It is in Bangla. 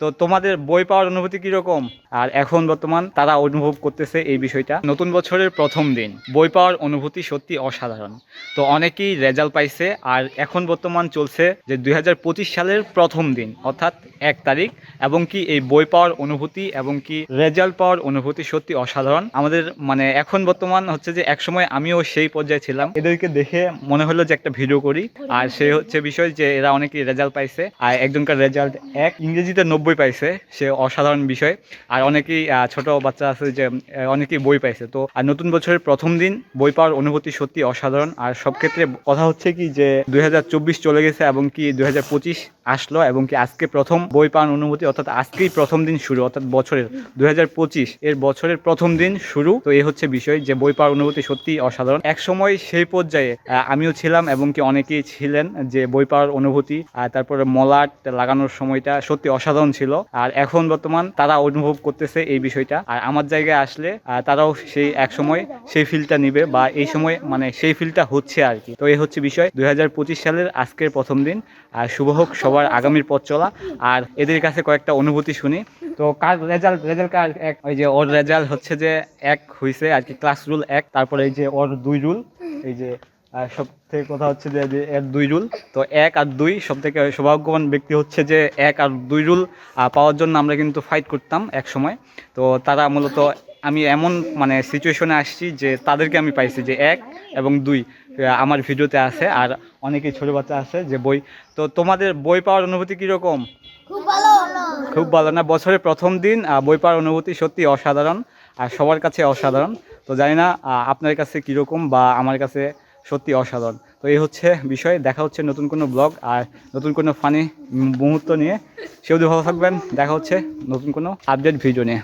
তো তোমাদের বই পাওয়ার অনুভূতি কীরকম? আর এখন বর্তমান তারা অনুভব করতেছে এই বিষয়টা। নতুন বছরের প্রথম দিন। বই পাওয়ার অনুভূতি সত্যি অসাধারণ। তো অনেকেই রেজাল্ট পাইছে, আর এখন বর্তমান চলছে যে দুই হাজার পঁচিশ সালের প্রথম দিন, অর্থাৎ এক তারিখ, এবং কি এই বই পাওয়ার অনুভূতি এবং কি রেজাল্ট পাওয়ার অনুভূতি সত্যি অসাধারণ। আমাদের মানে এখন বর্তমান হচ্ছে যে একসময় আমিও সেই পর্যায়ে ছিলাম। এদেরকে দেখে মনে হলো যে একটা ভিডিও করি। আর সে হচ্ছে বিষয় যে এরা অনেকেই রেজাল্ট পাইছে। আর একজনকার রেজাল্ট এক। ইংরেজিতে নব্বই পাইছে, সে অসাধারণ বিষয়। আর অনেকেই ছোট বাচ্চা আছে যে অনেকেই বই পাইছে। তো, আর নতুন বছরের প্রথম দিন, বই পাওয়ার অনুভূতি সত্যি অসাধারণ। আর সব ক্ষেত্রে কথা হচ্ছে কি যে, দুই হাজার চব্বিশ চলে গেছে এবং কি দুই হাজার পঁচিশ আসলো এবং কি আজকে প্রথম বই পাওয়ার অনুভূতি, অর্থাৎ আজকেই প্রথম দিন শুরু, অর্থাৎ বছরের দুই হাজার পঁচিশ এর বছরের প্রথম দিন শুরু। তো এই হচ্ছে বিষয় যে বই পাওয়ার অনুভূতি সত্যি অসাধারণ। এক সময় সেই পর্যায়ে আমিও ছিলাম এবং কি অনেকেই ছিলেন যে বই পাওয়ার অনুভূতি, আর তারপরে মলাট লাগানোর সময়টা সত্যি অসাধারণ ছিল। আর এখন বর্তমান তারা অনুভব করতেছে এই বিষয়টা। আর আমার জায়গায় আসলে তারাও সেই এক সময় সেই ফিলটা নিবে বা এই সময় মানে সেই ফিলটা হচ্ছে আর কি। তো এই হচ্ছে বিষয়। দুই হাজার পঁচিশ সালের আজকের প্রথম দিন। আর শুভ হোক সবার আগামীর পথ চলা। আর এদের কাছে কয়েকটা অনুভূতি শুনি। তো কার রেজাল্ট রেজাল্ট কার এক? ওই যে ওর রেজাল্ট হচ্ছে যে এক হয়েছে আর কি ক্লাস রুল এক, তারপরে এই যে ওর দুই রুল এই যে আর সব থেকে কথা হচ্ছে যে এর দুই রুল তো এক আর দুই সব থেকে সৌভাগ্যবান ব্যক্তি হচ্ছে যে এক আর দুই রুল পাওয়ার জন্য আমরা কিন্তু ফাইট করতাম এক সময় তো তারা মূলত আমি এমন মানে সিচুয়েশনে আসছি যে তাদেরকে আমি পাইছি যে এক এবং দুই আমার ভিডিওতে আছে আর অনেকেই ছোটো বাচ্চা আছে যে বই। তো তোমাদের বই পাওয়ার অনুভূতি কীরকম? খুব ভালো। খুব ভালো না? বছরের প্রথম দিন বই পাওয়ার অনুভূতি সত্যি অসাধারণ আর সবার কাছে অসাধারণ। তো জানি না আপনার কাছে কীরকম বা আমার কাছে সত্যি অসাধারণ। তো এই হচ্ছে বিষয়। দেখা হচ্ছে নতুন কোনো ব্লগ আর নতুন কোনো ফানি মুহূর্ত নিয়ে। সেও ভালো থাকবেন। দেখা হচ্ছে নতুন কোনো আপডেট ভিডিও নিয়ে।